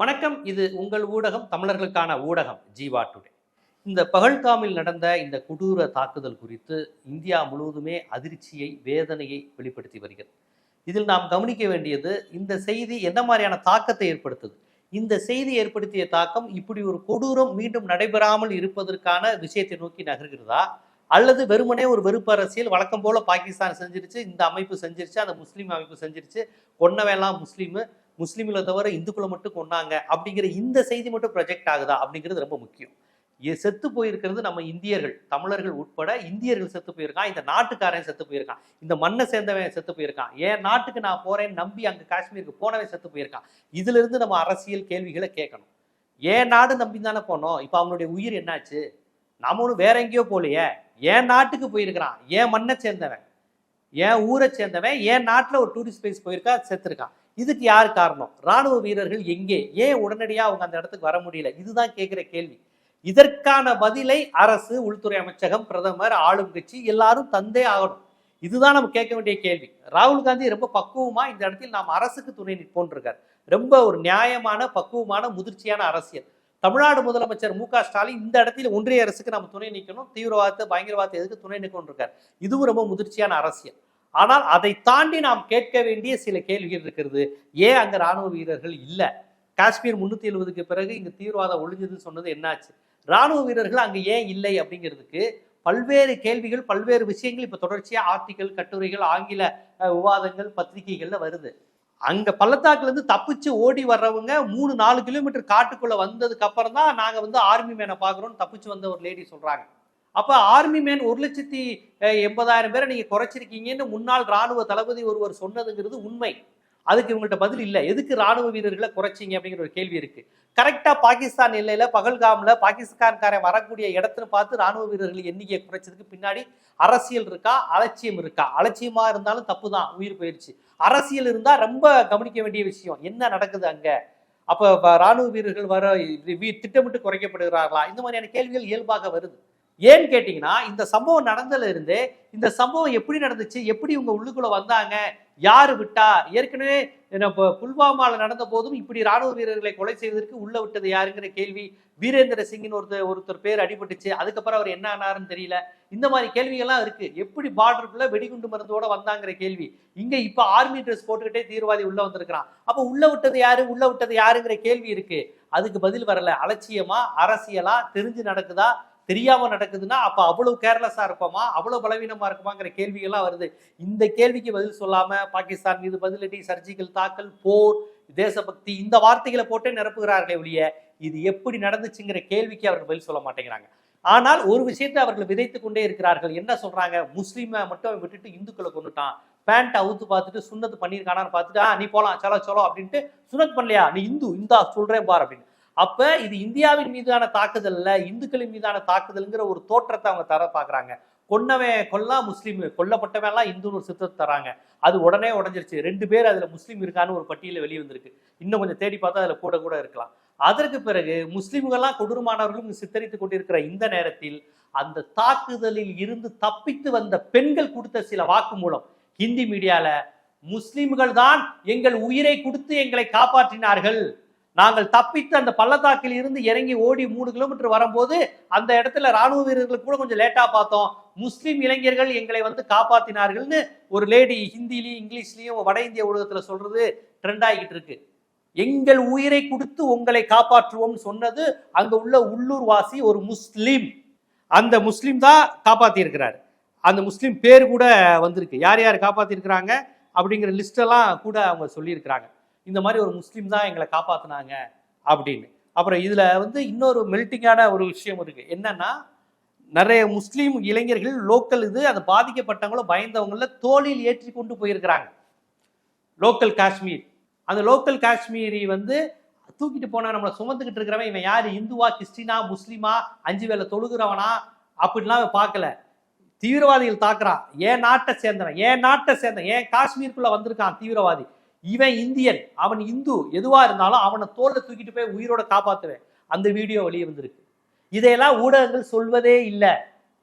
வணக்கம். இது உங்கள் ஊடகம் தமிழர்களுக்கான ஊடகம் ஜீவா டுடே. இந்த பகல்காமில் நடந்த இந்த கொடூர தாக்குதல் குறித்து இந்தியா முழுவதுமே அதிர்ச்சியை வேதனையை வெளிப்படுத்தி வருகிறது. இதில் நாம் கவனிக்க வேண்டியது இந்த செய்தி என்ன மாதிரியான தாக்கத்தை ஏற்படுத்துது? இந்த செய்தி ஏற்படுத்திய தாக்கம் இப்படி ஒரு கொடூரம் மீண்டும் நடைபெறாமல் இருப்பதற்கான விஷயத்தை நோக்கி நகர்கிறதா? அல்லது வெறுமனே ஒரு வெறுப்பு அரசியல் வழக்கம் போல பாகிஸ்தான் செஞ்சிருச்சு இந்த அமைப்பு செஞ்சிருச்சு அந்த முஸ்லீம் அமைப்பு செஞ்சிருச்சு கொன்னவெல்லாம் முஸ்லீமு முஸ்லீம்களை தவிர இந்துக்களை மட்டும் கொண்டாங்க அப்படிங்கிற இந்த செய்தி மட்டும் ப்ரொஜெக்ட் ஆகுதா அப்படிங்கிறது ரொம்ப முக்கியம். செத்து போயிருக்கிறது நம்ம இந்தியர்கள் தமிழர்கள் உட்பட இந்தியர்கள் செத்து போயிருக்கான் இந்த நாட்டுக்காரன் செத்து போயிருக்கான் இந்த மண்ணை சேர்ந்தவன் செத்து போயிருக்கான் என் நாட்டுக்கு நான் போறேன் நம்பி அங்க காஷ்மீருக்கு போனவன் செத்து போயிருக்கான்? இதுல இருந்து நம்ம அரசியல் கேள்விகளை கேட்கணும். என் நாடு நம்பி தானே போனோம்? இப்போ அவனுடைய உயிர் என்னாச்சு? நாம ஒன்றும் வேற எங்கேயோ போலையே என் நாட்டுக்கு போயிருக்கிறான்? என் மண்ணை சேர்ந்தவன்? என் ஊரை சேர்ந்தவன்? என் நாட்டில் ஒரு டூரிஸ்ட் பிளேஸ் போயிருக்கா? செத்துருக்கான். இதுக்கு யார் காரணம்? ராணுவ வீரர்கள் எங்கே? ஏன் உடனடியாக அவங்க அந்த இடத்துக்கு வர முடியல? இதுதான் கேட்குற கேள்வி. இதற்கான பதிலை அரசு உள்துறை அமைச்சகம் பிரதமர் ஆளும் கட்சி எல்லாரும் தந்தே ஆகணும். இதுதான் நம்ம கேட்க வேண்டிய கேள்வி. ராகுல் காந்தி ரொம்ப பக்குவமா இந்த இடத்தில் நாம் அரசுக்கு துணை நிற்போன் இருக்கார் ரொம்ப ஒரு நியாயமான பக்குவமான முதிர்ச்சியான அரசியல். தமிழ்நாடு முதலமைச்சர் மு க ஸ்டாலின் இந்த இடத்தில் ஒன்றிய அரசுக்கு நம்ம துணை நிற்கணும் தீவிரவாதத்தை பயங்கரவாதத்தை எதுக்கு துணை நிற்கணும் இருக்கார் இதுவும் ரொம்ப முதிர்ச்சியான அரசியல். ஆனால் அதை தாண்டி நாம் கேட்க வேண்டிய சில கேள்விகள் இருக்கிறது. ஏன் அங்கே ராணுவ வீரர்கள் இல்லை? காஷ்மீர் முன்னூத்தி எழுபதுக்கு பிறகு இங்கே தீவிரவாதம் ஒழிஞ்சதுன்னு சொன்னது என்னாச்சு? ராணுவ வீரர்கள் அங்கே ஏன் இல்லை அப்படிங்கிறதுக்கு பல்வேறு கேள்விகள் பல்வேறு விஷயங்கள் இப்போ தொடர்ச்சியாக ஆர்டிக்கல் கட்டுரைகள் ஆங்கில விவாதங்கள் பத்திரிகைகள்ல வருது. அங்க பள்ளத்தாக்குலேருந்து தப்பிச்சு ஓடி வர்றவங்க மூணு நாலு கிலோமீட்டர் காட்டுக்குள்ள வந்ததுக்கு அப்புறம் தான் நாங்கள் வந்து ஆர்மி மேனை பார்க்குறோன்னு தப்பிச்சு வந்த ஒரு லேடி சொல்றாங்க. அப்போ ஆர்மி மேன் ஒரு லட்சத்தி எண்பதாயிரம் பேரை நீங்கள் குறைச்சிருக்கீங்கன்னு முன்னாள் ராணுவ தளபதி ஒருவர் சொன்னதுங்கிறது உண்மை. அதுக்கு இவங்கள்ட்ட பதில் இல்லை. எதுக்கு ராணுவ வீரர்களை குறைச்சிங்க அப்படிங்கிற ஒரு கேள்வி இருக்கு. கரெக்டாக பாகிஸ்தான் எல்லையில் பகல்காமில் பாகிஸ்தான்காரன் வரக்கூடிய இடத்துல பார்த்து ராணுவ வீரர்கள் எண்ணிக்கையை குறைச்சதுக்கு பின்னாடி அரசியல் இருக்கா? அலட்சியம் இருக்கா? அலட்சியமா இருந்தாலும் தப்பு தான் உயிர் போயிருச்சு. அரசியல் இருந்தால் ரொம்ப கவனிக்க வேண்டிய விஷயம். என்ன நடக்குது அங்கே? அப்போ ராணுவ வீரர்கள் வர திட்டமிட்டு குறைக்கப்படுகிறார்களா? இந்த மாதிரியான கேள்விகள் இயல்பாக வருது. ஏன்னு கேட்டிங்கன்னா இந்த சம்பவம் நடந்ததுலேருந்து இந்த சம்பவம் எப்படி நடந்துச்சு எப்படி இவங்க உள்ளுக்குள்ள வந்தாங்க யாரு விட்டா ஏற்கனவே என்ன புல்வாமாவில் நடந்த போதும் இப்படி ராணுவ வீரர்களை கொலை செய்வதற்கு உள்ள விட்டது யாருங்கிற கேள்வி வீரேந்திர சிங்கின் ஒருத்தர் ஒருத்தர் பேர் அடிபட்டுச்சு. அதுக்கப்புறம் அவர் என்ன ஆனாருன்னு தெரியல. இந்த மாதிரி கேள்விகள்லாம் இருக்கு. எப்படி பார்டருக்குள்ள வெடிகுண்டு மருந்தோட வந்தாங்கிற கேள்வி. இங்க இப்ப ஆர்மி ட்ரெஸ் போட்டுக்கிட்டே தீவிரவாதி உள்ள வந்திருக்கிறான். அப்ப உள்ள விட்டது யாரு? உள்ள விட்டது யாருங்கிற கேள்வி இருக்கு. அதுக்கு பதில் வரல. அலட்சியமா அரசியலா தெரிஞ்சு நடக்குதா? தெரியாம நடக்குதுன்னா அப்ப அவ்வளவு கேர்லெஸ்ஸா இருப்போமா? அவ்வளவு பலவீனமா இருக்குமாங்கிற கேள்விகள்லாம் வருது. இந்த கேள்விக்கு பதில் சொல்லாம பாகிஸ்தான் மீது பதிலடி சர்ஜிக்கல் தாக்கல் போர் தேசபக்தி இந்த வார்த்தைகளை போட்டே நிரப்புகிறார்களே ஒழிய இது எப்படி நடந்துச்சுங்கிற கேள்விக்கு அவர்கள் பதில் சொல்ல மாட்டேங்கிறாங்க. ஆனால் ஒரு விஷயத்தை அவர்கள் விதைத்து கொண்டே இருக்கிறார்கள். என்ன சொல்றாங்க? முஸ்லீமை மட்டும் விட்டுட்டு இந்துக்களை கொண்டுட்டான் பேண்ட் அவுத்து பார்த்துட்டு சுண்ணத்து பண்ணியிருக்கானான்னு பார்த்துட்டு ஆ நீ போலாம் சலோ சலோ அப்படின்ட்டு சுனத் பண்ணலையா? நீ இந்து இந்தா சொல்றேன் பார் அப்படின்னு. அப்ப இது இந்தியாவின் மீதான தாக்குதல்ல இந்துக்களின் மீதான தாக்குதல்ங்கிற ஒரு தோற்றத்தை அவங்க தர பாக்குறாங்க. கொன்னவன் கொல்லா முஸ்லீம் கொல்லப்பட்டவன் எல்லாம் இந்துன்னு ஒரு சித்தத்தை தராங்க. அது உடனே உடஞ்சிருச்சு. ரெண்டு பேர் அதுல முஸ்லீம் இருக்கான்னு ஒரு பட்டியல வெளியே வந்திருக்கு இன்னும் கொஞ்சம் தேடி பார்த்தா அதுல கூட கூட இருக்கலாம். அதற்கு பிறகு முஸ்லிம்கள்லாம் கொடூரமானவர்களும் சித்தரித்துக் கொண்டிருக்கிற இந்த நேரத்தில் அந்த தாக்குதலில் இருந்து தப்பித்து வந்த பெண்கள் கொடுத்த சில வாக்குமூலம் ஹிந்தி மீடியால முஸ்லிம்கள் தான் எங்கள் உயிரை கொடுத்து எங்களை காப்பாற்றினார்கள். நாங்கள் தப்பித்து அந்த பள்ளத்தாக்கில் இருந்து இறங்கி ஓடி மூணு கிலோமீட்டர் வரும்போது அந்த இடத்துல ராணுவ வீரர்களுக்கு கூட கொஞ்சம் லேட்டா பார்த்தோம். முஸ்லீம் இளைஞர்கள் எங்களை வந்து காப்பாத்தினார்கள்னு ஒரு லேடி ஹிந்திலையும் இங்கிலீஷ்லயும் வட இந்திய ஊடகத்துல சொல்றது ட்ரெண்ட் ஆகிட்டு இருக்கு. எங்கள் உயிரை கொடுத்து உங்களை காப்பாற்றுவோம்னு சொன்னது அங்க உள்ள உள்ளூர்வாசி ஒரு முஸ்லீம். அந்த முஸ்லீம் தான் காப்பாத்தி இருக்கிறார் அந்த முஸ்லீம் பேர் கூட வந்திருக்கு. யார் யார் காப்பாத்தி இருக்கிறாங்க அப்படிங்கிற லிஸ்ட் எல்லாம் கூட அவங்க சொல்லியிருக்கிறாங்க. இந்த மாதிரி ஒரு முஸ்லீம் தான் எங்களை காப்பாத்துனாங்க அப்படின்னு. அப்புறம் இதுல வந்து இன்னொரு மெல்ட்டிங்கான ஒரு விஷயம் இருக்கு. என்னன்னா நிறைய முஸ்லீம் இளைஞர்கள் லோக்கல் இது அது பாதிக்கப்பட்டவங்களும் பயந்தவங்கள தோளில் ஏற்றி கொண்டு போயிருக்கிறாங்க. லோக்கல் காஷ்மீர் அந்த லோக்கல் காஷ்மீரி வந்து தூக்கிட்டு போனா நம்மளை சுமந்துக்கிட்டு இருக்கிறவன் இவன் யாரு? இந்துவா கிறிஸ்டினா முஸ்லீமா அஞ்சு வேலை தொழுகிறவனா? அப்படின்லாம் பார்க்கல. தீவிரவாதிகள் தாக்குறான். ஏன் நாட்டை சேர்ந்தவன் ஏன் நாட்டை சேர்ந்தவன் ஏன் காஷ்மீருக்குள்ள வந்திருக்கான் தீவிரவாதி. இவன் இந்தியன் அவன் இந்து எதுவா இருந்தாலும் அவனை தோல்ல தூக்கிட்டு போய் உயிரோட காப்பாத்துவேன். அந்த வீடியோ வெளியே வந்திருக்கு. இதையெல்லாம் ஊடகங்கள் சொல்வதே இல்லை.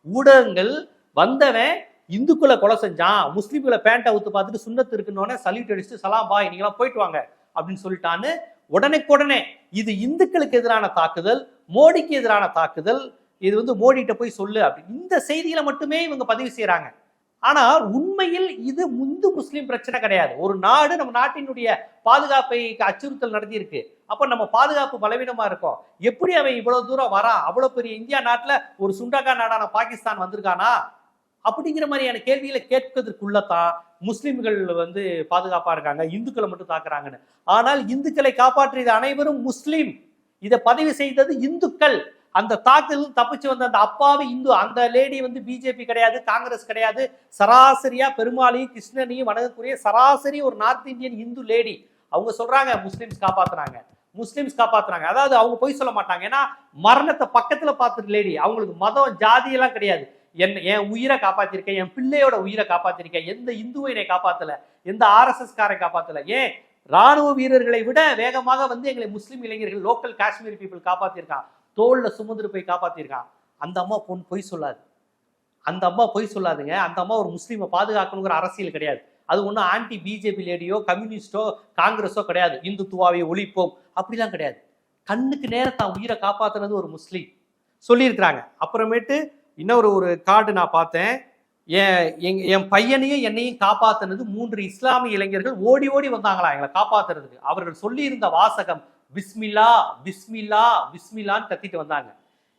ஊடகங்கள் வந்தவன் இந்துக்களை கொலை செஞ்சான் முஸ்லீம்களை பேண்டை ஊத்து பார்த்துட்டு சுண்ணத்து இருக்குன்னொடனே சல்யூட் அடிச்சுட்டு சலாம் பாய் நீங்களாம் போயிட்டு வாங்க அப்படின்னு சொல்லிட்டான்னு உடனுக்குடனே இது இந்துக்களுக்கு எதிரான தாக்குதல் மோடிக்கு எதிரான தாக்குதல். இது வந்து மோடிகிட்ட போய் சொல்லு அப்படி. இந்த செய்திகளை மட்டுமே இவங்க பதிவு செய்யறாங்க ஆனால் உண்மையில் இது முந்து முஸ்லீம் பிரச்சனை கிடையாது. ஒரு நாடு நம்ம நாட்டினுடைய பாதுகாப்பை அச்சுறுத்தல் நடத்தியிருக்கு. அப்போ நம்ம பாதுகாப்பு பலவீனமாக இருக்கும். எப்படி அவன் இவ்வளோ தூரம் வரான் அவ்வளோ பெரிய இந்தியா நாட்டில் ஒரு சுண்டகா நாடான பாகிஸ்தான் வந்திருக்கானா? அப்படிங்கிற மாதிரியான கேள்விகளை கேட்பதற்குள்ளத்தான் முஸ்லிம்கள் வந்து பாதுகாப்பாக இருக்காங்க. இந்துக்களை மட்டும் தாக்குறாங்கன்னு. ஆனால் இந்துக்களை காப்பாற்றியது அனைவரும் முஸ்லீம். இதை பதிவு செய்தது இந்துக்கள். அந்த தாக்குதல் தப்பிச்சு வந்த அந்த அப்பாவி இந்து. அந்த லேடி வந்து பிஜேபி கிடையாது காங்கிரஸ் கிடையாது. சராசரியா பெருமாளையும் கிருஷ்ணனையும் வணங்கக்கூடிய சராசரி ஒரு நார்த் இந்தியன் இந்து லேடி அவங்க சொல்றாங்க முஸ்லிம்ஸ் காப்பாத்துறாங்க முஸ்லிம்ஸ் காப்பாத்துறாங்க அதாவது அவங்க போய் சொல்ல மாட்டாங்க. ஏன்னா மரணத்தை பக்கத்துல பார்த்துட்டு லேடி அவங்களுக்கு மதம் ஜாதி எல்லாம் கிடையாது. என் என் உயிரை காப்பாத்திருக்கேன் என் பிள்ளையோட உயிரை காப்பாத்திருக்கேன் எந்த இந்துவை என்னை காப்பாத்தல எந்த ஆர்எஸ்எஸ் காரை காப்பாத்தல? ஏன்? ராணுவ வீரர்களை விட வேகமாக வந்து எங்களை முஸ்லீம் இளைஞர்கள் லோக்கல் காஷ்மீர் பீப்புள் காப்பாத்திருக்கான் தோளில் சுமந்துட்டு போய் காப்பாற்றிருக்கான் அந்த அம்மா பொண்ணு பொய் சொல்லாது. அந்த அம்மா பொய் சொல்லாதுங்க. அந்த அம்மா ஒரு முஸ்லீமை பாதுகாக்கணுங்கிற அரசியல் கிடையாது. அது ஒன்றும் ஆன்டி பிஜேபி லேடியோ கம்யூனிஸ்டோ காங்கிரஸோ கிடையாது. இந்துத்துவாவை ஒழிப்போம். அப்படிலாம் கிடையாது. கண்ணுக்கு நேர தான் உயிரை காப்பாற்றுனது ஒரு முஸ்லீம். சொல்லியிருக்கிறாங்க. அப்புறமேட்டு இன்னொரு ஒரு கார்டு நான் பார்த்தேன். என் எங் என் பையனையும் என்னையும் காப்பாத்துனது மூன்று இஸ்லாமிய இளைஞர்கள் ஓடி ஓடி வந்தாங்களா எங்களை காப்பாத்துறதுக்கு. அவர்கள் சொல்லியிருந்த வாசகம் பிஸ்மில்லா பிஸ்மில்லா பிஸ்மிலான்னு கத்திட்டு வந்தாங்க.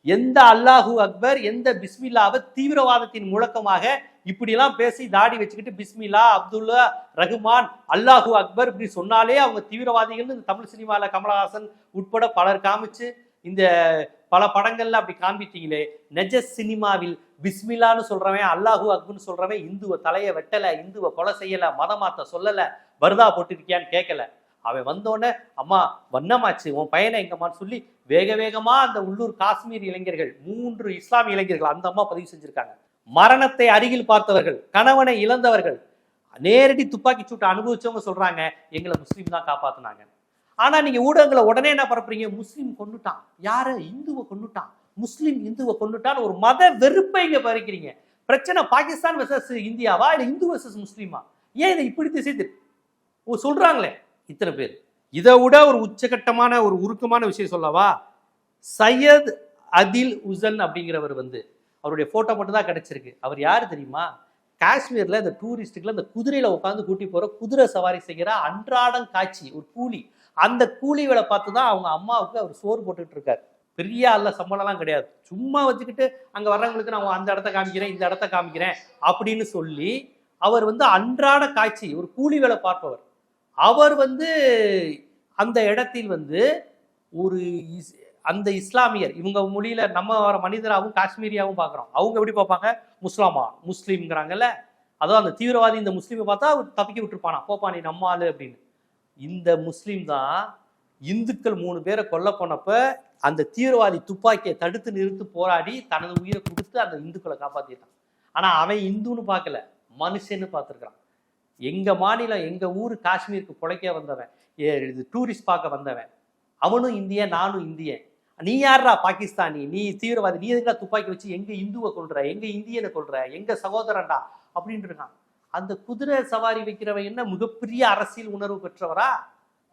எந்த அல்லாஹூ அக்பர் எந்த பிஸ்மில்லாவை தீவிரவாதத்தின் முழக்கமாக இப்படிலாம் பேசி தாடி வச்சுக்கிட்டு பிஸ்மில்லா அப்துல்லா ரஹ்மான் அல்லாஹூ அக்பர் இப்படி சொன்னாலே அவங்க தீவிரவாதிகள்னு இந்த தமிழ் சினிமாவில் கமலஹாசன் உட்பட பலர் காமிச்சு இந்த பல படங்கள்ல அப்படி காண்பித்தீங்களே. நெஜ சினிமாவில் பிஸ்மில்லான்னு சொல்றவன் அல்லாஹூ அக்பர்னு சொல்றவன் இந்துவை தலையை வெட்டலை இந்துவை கொலை செய்யலை மதமாத்த சொல்லலை வருதா போட்டிருக்கியான்னு கேட்கல அவன் வந்தோடனே அம்மா வண்ணமாச்சு உன் பையனை எங்கம்மான்னு சொல்லி வேக வேகமாக அந்த உள்ளூர் காஷ்மீர் இளைஞர்கள் மூன்று இஸ்லாமிய இளைஞர்கள் அந்த அம்மா பதிவு செஞ்சுருக்காங்க. மரணத்தை அருகில் பார்த்தவர்கள் கணவனை இழந்தவர்கள் நேரடி துப்பாக்கி சூட்டை அனுபவிச்சவங்க சொல்கிறாங்க எங்களை முஸ்லீம் தான் காப்பாற்றினாங்க ஆனால் நீங்கள் ஊடகங்களை உடனே என்ன பரப்புறீங்க? முஸ்லீம் கொண்டுட்டான் யாரை? இந்துவை கொண்டுட்டான் முஸ்லீம் இந்துவை கொண்டுட்டான்னு ஒரு மத வெறுப்பை இங்கே பறிக்கிறீங்க. பிரச்சனை பாகிஸ்தான் வெர்சஸ் இந்தியாவா? இல்லை இந்து வெர்சஸ் முஸ்லீமா? ஏன் இதை இப்படி திசை சொல்கிறாங்களே ஓ இத்தனை பேர். இதை விட ஒரு உச்சகட்டமான ஒரு உருக்கமான விஷயம் சொல்லவா? சையத் அதில் உசன் அப்படிங்கிறவர் வந்து அவருடைய போட்டோ மட்டும் தான் கிடைச்சிருக்கு. அவர் யார் தெரியுமா? காஷ்மீர்ல இந்த டூரிஸ்டுக்குள்ள இந்த குதிரையில உட்காந்து கூட்டி போற குதிரை சவாரி செய்கிற அன்றாடம் காட்சி ஒரு கூலி. அந்த கூலி வேலை பார்த்து தான் அவங்க அம்மாவுக்கு அவர் சோறு போட்டுக்கிட்டு இருக்காரு. பெரிய அல்ல சம்பளம்லாம் கிடையாது. சும்மா வச்சுக்கிட்டு அங்க வர்றவங்களுக்கு நான் அந்த இடத்த காமிக்கிறேன் இந்த இடத்த காமிக்கிறேன் அப்படின்னு சொல்லி அவர் வந்து அன்றாட காட்சி ஒரு கூலி வேலை பார்ப்பவர். அவர் வந்து அந்த இடத்தில் வந்து ஒரு இஸ்- அந்த இஸ்லாமியர் இவங்க மொழியில நம்ம வர மனிதராகவும் காஷ்மீரியாவும் பார்க்குறோம். அவங்க எப்படி பார்ப்பாங்க? முஸ்லாமா? முஸ்லீம்ங்கிறாங்கல்ல? அதுவும் அந்த தீவிரவாதி இந்த முஸ்லீமை பார்த்தா அவர் தப்பிக்க விட்டுருப்பானா? போப்பா நீ நம்ம ஆளு அப்படின்னு. இந்த முஸ்லீம் தான் இந்துக்கள் மூணு பேரை கொல்ல போனப்ப அந்த தீவிரவாதி துப்பாக்கியை தடுத்து நிறுத்து போராடி தனது உயிரை கொடுத்து அந்த இந்துக்களை காப்பாத்திட்டான். ஆனா அவன் இந்துன்னு பார்க்கல. மனுஷன்னு பார்த்துருக்கான் எங்கள் மாநிலம் எங்கள் ஊர் காஷ்மீருக்கு பிழைக்க வந்தவன் ஏ, இது டூரிஸ்ட் பார்க்க வந்தவன். அவனும் இந்தியன் நானும் இந்தியன். நீ யாரா பாகிஸ்தானி? நீ தீவிரவாதி நீ எதுக்கா துப்பாக்கி வச்சு எங்க இந்துவை கொள்ற எங்க இந்தியனை கொள்ற எங்க சகோதரன்டா? அப்படின்ட்டு இருக்கான். அந்த குதிரை சவாரி வைக்கிறவன் என்ன மிகப்பெரிய அரசியல் உணர்வு பெற்றவரா?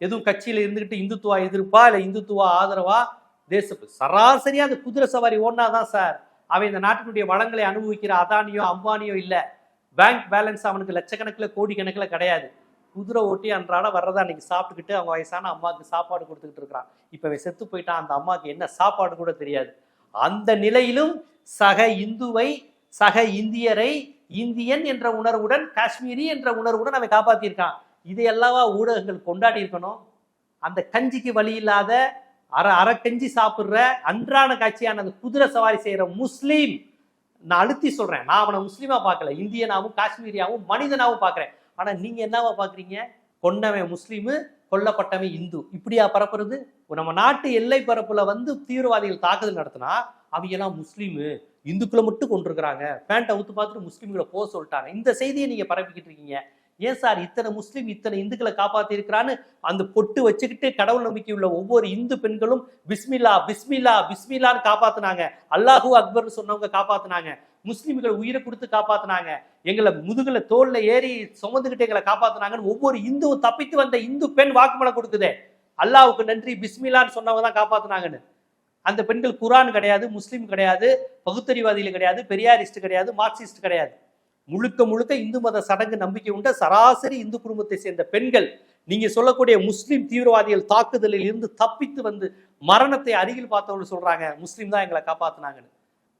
எதுவும் கட்சியில் இருந்துகிட்டு இந்துத்துவா எதிர்ப்பா இல்லை இந்துத்துவா ஆதரவா? தேச சராசரியாக அந்த குதிரை சவாரி ஓடினாதான் சார். அவன் இந்த நாட்டினுடைய வளங்களை அனுபவிக்கிற அதானியோ அம்பானியோ இல்லை. பேங்க் பேலன்ஸ் அவனுக்கு லட்சக்கணக்கில் கோடிக்கணக்கில் கிடையாது. குதிரை ஓட்டி அன்றாட வர்றதை அன்னைக்கு சாப்பிட்டுக்கிட்டு அவங்க வயசான அம்மாவுக்கு சாப்பாடு கொடுத்துக்கிட்டு இருக்கிறான். இப்போ அவன் செத்து போயிட்டான் அந்த அம்மாவுக்கு என்ன சாப்பாடு கூட தெரியாது. அந்த நிலையிலும் சக இந்துவை சக இந்தியரை இந்தியன் என்ற உணர்வுடன் காஷ்மீரி என்ற உணர்வுடன் அவன் இது இதையெல்லாவா ஊடகங்கள் கொண்டாடி இருக்கணும் அந்த கஞ்சிக்கு வழி இல்லாத அரை அரை கஞ்சி சாப்பிட்ற அன்றாட காட்சியான அந்த குதிரை சவாரி செய்கிற முஸ்லீம் நான் அழுத்தி சொல்றேன். நான் அவனை முஸ்லீமா பார்க்கல. இந்தியனாவும் காஷ்மீரியாவும் மனிதனாவும் பார்க்கறேன். ஆனா நீங்க என்னவா பாக்குறீங்க கொன்னவன் முஸ்லீமு கொல்லப்பட்டவன் இந்து. இப்படியா பரப்புறது? நம்ம நாட்டு எல்லை பரப்புல வந்து தீவிரவாதிகள் தாக்குதல் நடத்தினா அவங்க எல்லாம் முஸ்லீமு. இந்துக்களை மட்டும் கொண்டிருக்கிறாங்க பேண்ட்டை ஊத்து பார்த்துட்டு முஸ்லீம்களை போக சொல்லிட்டாங்க. இந்த செய்தியை நீங்க பரப்பிக்கிட்டு இருக்கீங்க. ஏன் சார் இத்தனை முஸ்லீம் இத்தனை இந்துக்களை காப்பாற்றிருக்கிறான்னு அந்த பொட்டு வச்சுக்கிட்டு கடவுள் நம்பிக்கை உள்ள ஒவ்வொரு இந்து பெண்களும் பிஸ்மில்லா பிஸ்மில்லா பிஸ்மில்லான்னு காப்பாத்தினாங்க. அல்லாஹூ அக்பர்னு சொன்னவங்க காப்பாத்தினாங்க. முஸ்லீம்கள் உயிரை கொடுத்து காப்பாத்தினாங்க. எங்களை முதுகுல தோல்ல ஏறி சுமந்துக்கிட்டு எங்களை காப்பாத்தினாங்கன்னு ஒவ்வொரு இந்துவும் தப்பித்து வந்த இந்து பெண் வாக்குமூலம் கொடுக்குதே. அல்லாவுக்கு நன்றி பிஸ்மிலான்னு சொன்னவங்க தான் காப்பாத்தினாங்கன்னு. அந்த பெண்கள் குரான் கிடையாது முஸ்லீம் கிடையாது பகுத்தறிவாதிகள் கிடையாது பெரியாரிஸ்ட் கிடையாது மார்க்சிஸ்ட் கிடையாது. முழுக்க முழுக்க இந்து மத சடங்கு நம்பிக்கை உண்ட சராசரி இந்து குடும்பத்தை சேர்ந்த பெண்கள் நீங்க சொல்லக்கூடிய முஸ்லீம் தீவிரவாதிகள் தாக்குதலில் இருந்து தப்பித்து வந்து மரணத்தை அருகில் பார்த்தவங்க சொல்றாங்க முஸ்லீம் தான் எங்களை காப்பாத்தினாங்கன்னு.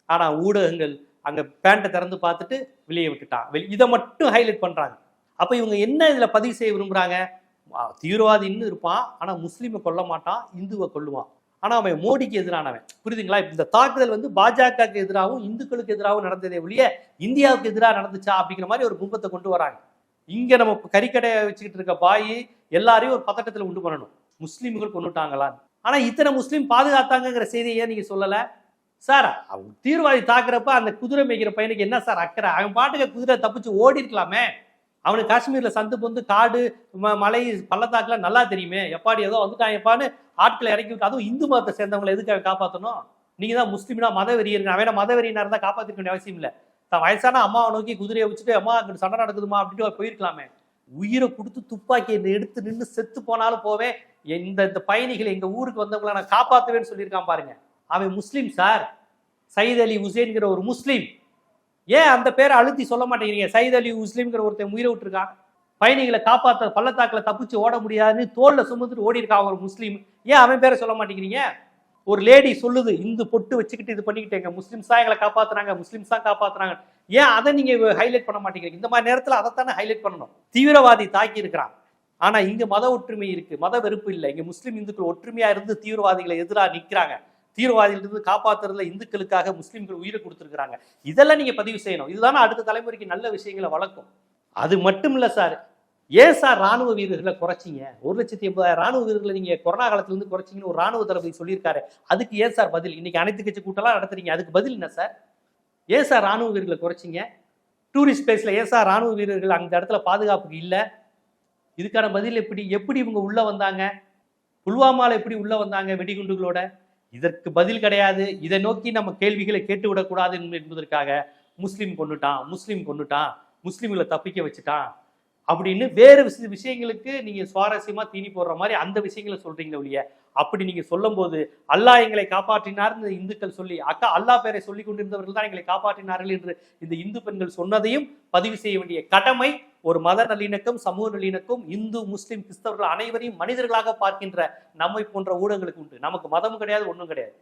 ஆனா ஊடகங்கள் அங்க பேண்ட்டை திறந்து பார்த்துட்டு வெளியே விட்டுட்டான் வெளி- இதை மட்டும் ஹைலைட் பண்றாங்க. அப்ப இவங்க என்ன இதுல பதிவு செய்ய விரும்புறாங்க? தீவிரவாதி தீவிரவாதின்னு இருப்பான் ஆனா முஸ்லீமை கொல்ல மாட்டான் இந்துவை கொல்லுவான். ஆனால் அவன் மோடிக்கு எதிரானவன். புரியுதுங்களா? இந்த தாக்குதல் வந்து பாஜகவுக்கு எதிராகவும் இந்துக்களுக்கு எதிராகவும் நடந்ததே ஒழிய இந்தியாவுக்கு எதிராக நடந்துச்சா அப்படிங்கிற மாதிரி ஒரு கும்பத்தை கொண்டு வராங்க. இங்கே நம்ம கறிக்கடையை வச்சுக்கிட்டு இருக்க பாய் எல்லாரையும் ஒரு பதட்டத்தில் உண்டு பண்ணணும். முஸ்லீம்கள் கொண்டுட்டாங்களான்னு ஆனால் இத்தனை முஸ்லீம் பாதுகாத்தாங்கங்கிற செய்தியை ஏன் நீங்க சொல்லலை? சார் அவன் தீவிரவாதி தாக்குறப்ப அந்த குதிரை மேய்க்கிற பையனுக்கு என்ன சார் அக்கறை? அவன் பாட்டுக்கு குதிரை தப்பிச்சு ஓடி இருக்கலாமே அவனுக்கு காஷ்மீரில் சந்து பொந்து காடு ம- மலை பள்ளத்தாக்குல நல்லா தெரியுமே. எப்பாடி ஏதோ வந்துட்டான் எப்பான்னு ஆட்களை இறக்கி விட்டு அதுவும் இந்து மதத்தை சேர்ந்தவங்களை எதுக்காக காப்பாற்றணும் நீங்கள் தான் முஸ்லீம்னா மத வெறியர் அவன் மத வெறியினா இருந்தா காப்பாற்றிக்க வேண்டிய அவசியம் இல்லை. தான் வயசான அம்மாவை நோக்கி குதிரையை வச்சுட்டு அம்மா அங்கே சண்டை நடக்குதுமா அப்படின்ட்டு போயிருக்கலாமே. உயிரை கொடுத்து துப்பாக்கியை எடுத்து நின்று செத்து போனாலும் போவேன். இந்த இந்த பயணிகள் எங்கள் ஊருக்கு வந்தவங்களை நான் காப்பாற்றுவேன்னு சொல்லியிருக்கான் பாருங்க. அவன் முஸ்லீம் சார். சயித் அலி உசேன்கிற ஒரு முஸ்லீம். ஏன் அந்த பேரை அழுத்தி சொல்ல மாட்டேங்கிறீங்க? சயீத் அலி முஸ்லீம்ங்கிற ஒருத்தன் உயிரை விட்டுருக்கான் பயணிகளை காப்பாற்ற பள்ளத்தாக்கில் தப்பிச்சு ஓட முடியாதுன்னு தோல்ல சுமந்துட்டு ஓடி இருக்கான் ஒரு முஸ்லீம். ஏன் அவன் பேரை சொல்ல மாட்டேங்கிறீங்க? ஒரு லேடி சொல்லுது இந்து பொட்டு வச்சுக்கிட்டு இது பண்ணிக்கிட்டேங்க முஸ்லீம்ஸ் தான் எங்களை காப்பாத்துறாங்க முஸ்லீம்ஸ் தான் காப்பாத்துறாங்க. ஏன் அதை நீங்க ஹைலைட் பண்ண மாட்டேங்கிறீங்க? இந்த மாதிரி நேரத்தில் அதைத்தானே ஹைலைட் பண்ணணும். தீவிரவாதி தாக்கி இருக்கிறான் ஆனா இங்க மத ஒற்றுமை இருக்கு. மத வெறுப்பு இல்லை. இங்க முஸ்லீம் இந்துக்கள் ஒற்றுமையா இருந்து தீவிரவாதிகளை எதிராக நிற்கிறாங்க தீவிரவாதிகளிருந்து காப்பாத்துறதுல இந்துக்களுக்காக முஸ்லீம்கள் உயிரை கொடுத்துருக்குறாங்க. இதெல்லாம் நீங்க பதிவு செய்யணும். இதுதானே அடுத்த தலைமுறைக்கு நல்ல விஷயங்களை வளர்க்கும். அது மட்டும் இல்லை சார். ஏன் சார் ராணுவ வீரர்களை குறைச்சிங்க? ஒரு லட்சத்தி எண்பதாயிரம் ராணுவ வீரர்களை நீங்க கொரோனா காலத்துலேருந்து குறைச்சிங்கன்னு ஒரு ராணுவ தளபதி சொல்லியிருக்காரு. அதுக்கு ஏன் சார் பதில்? இன்னைக்கு அனைத்து கட்சி கூட்டம்லாம் நடத்துறீங்க. அதுக்கு பதில் என்ன சார்? ஏன் சார் ராணுவ வீரர்களை குறைச்சிங்க? டூரிஸ்ட் பிளேஸில் ஏன் சார் ராணுவ வீரர்கள் அந்த இடத்துல பாதுகாப்புக்கு இல்லை? இதுக்கான பதில் எப்படி? எப்படி இவங்க உள்ளே வந்தாங்க? புல்வாமாவில் எப்படி உள்ளே வந்தாங்க வெடிகுண்டுகளோட? இதற்கு பதில் கிடையாது. இதை நோக்கி நம்ம கேள்விகளை கேட்டு விடக்கூடாது என்பதற்காக முஸ்லீம் கொண்டுட்டான் முஸ்லீம் கொண்டுட்டான் முஸ்லீம்களை தப்பிக்க வச்சுட்டான் அப்படின்னு வேறு விஷ- விஷயங்களுக்கு நீங்கள் சுவாரஸ்யமாக தீனி போடுற மாதிரி அந்த விஷயங்களை சொல்கிறீங்களே ஒழிய அப்படி நீங்கள் சொல்லும்போது அல்லாஹ் எங்களை காப்பாற்றினார்னு இந்துக்கள் சொல்லி அக்கா அல்லாஹ் பேரை சொல்லி கொண்டிருந்தவர்கள் தான் எங்களை காப்பாற்றினார்கள் என்று இந்த இந்து பெண்கள் சொன்னதையும் பதிவு செய்ய வேண்டிய கடமை ஒரு மத நல்லிணக்கம் சமூக நல்லிணக்கம் இந்து முஸ்லீம் கிறிஸ்தவர்கள் அனைவரையும் மனிதர்களாக பார்க்கின்ற நம்மை போன்ற ஊடகங்களுக்கு உண்டு. நமக்கு மதமும் கிடையாது ஒன்றும் கிடையாது.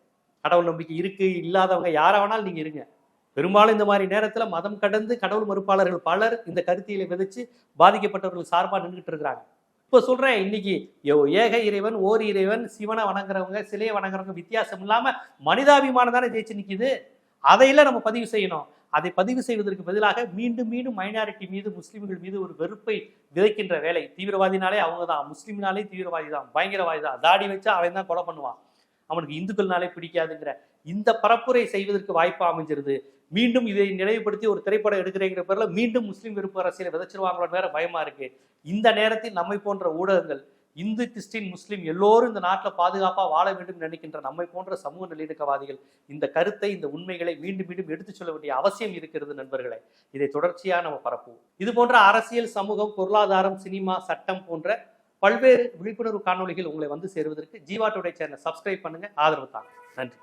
கடவுள் நம்பிக்கை இருக்கு இல்லாதவங்க யாரை வேணாலும் நீங்க இருங்க. பெரும்பாலும் இந்த மாதிரி நேரத்துல மதம் கடந்து கடவுள் மறுப்பாளர்கள் பலர் இந்த கருத்தியலை விதைச்சு பாதிக்கப்பட்டவர்கள் சார்பாக நின்றுட்டு இருக்கிறாங்க. இப்ப சொல்றேன் இன்னைக்கு ஏக இறைவன் ஓர் இறைவன் சிவனை வணங்குறவங்க சிலையை வணங்குறவங்க வித்தியாசம் இல்லாம மனிதாபிமானம் தானே ஜெயிச்சு நிக்குது? அதையெல்லாம் நம்ம பதிவு செய்யணும். அதை பதிவு செய்வதற்கு பதிலாக மீண்டும் மீண்டும் மைனாரிட்டி மீது முஸ்லீம்கள் மீது ஒரு வெறுப்பை விதைக்கின்ற வேலை. தீவிரவாதினாலே அவங்க தான் முஸ்லீம்னாலே தீவிரவாதி தான் பயங்கரவாதி தான் தாடி வச்சா அவன் தான் கொலை பண்ணுவான். அவனுக்கு இந்துக்கள்னாலே பிடிக்காதுங்கிற இந்த பரப்புரை செய்வதற்கு வாய்ப்பு அமைஞ்சிருது. மீண்டும் இதை நினைவுபடுத்தி ஒரு திரைப்படம் எடுக்கிறேங்கிற பேரில் மீண்டும் முஸ்லீம் வெறுப்பு அரசியலை விதைச்சிருவாங்களோன்னு வேற பயமா இருக்கு. இந்த நேரத்தில் நம்மை போன்ற ஊடகங்கள் இந்து கிறிஸ்டின் முஸ்லீம் எல்லோரும் இந்த நாட்டில் பாதுகாப்பாக வாழ வேண்டும் நினைக்கின்ற நம்மை போன்ற சமூக நல்லிணக்கவாதிகள் இந்த கருத்தை இந்த உண்மைகளை மீண்டும் மீண்டும் எடுத்துச் சொல்ல வேண்டிய அவசியம் இருக்கிறது நண்பர்களே. இதை தொடர்ச்சியாக நம்ம பரப்புவோம். இது போன்ற அரசியல் சமூகம் பொருளாதாரம் சினிமா சட்டம் போன்ற பல்வேறு விழிப்புணர்வு காணொளிகள் உங்களை வந்து சேருவதற்கு ஜீவா டுடே சேனல் சப்ஸ்கிரைப் பண்ணுங்க. ஆதரவு தாங்க. நன்றி.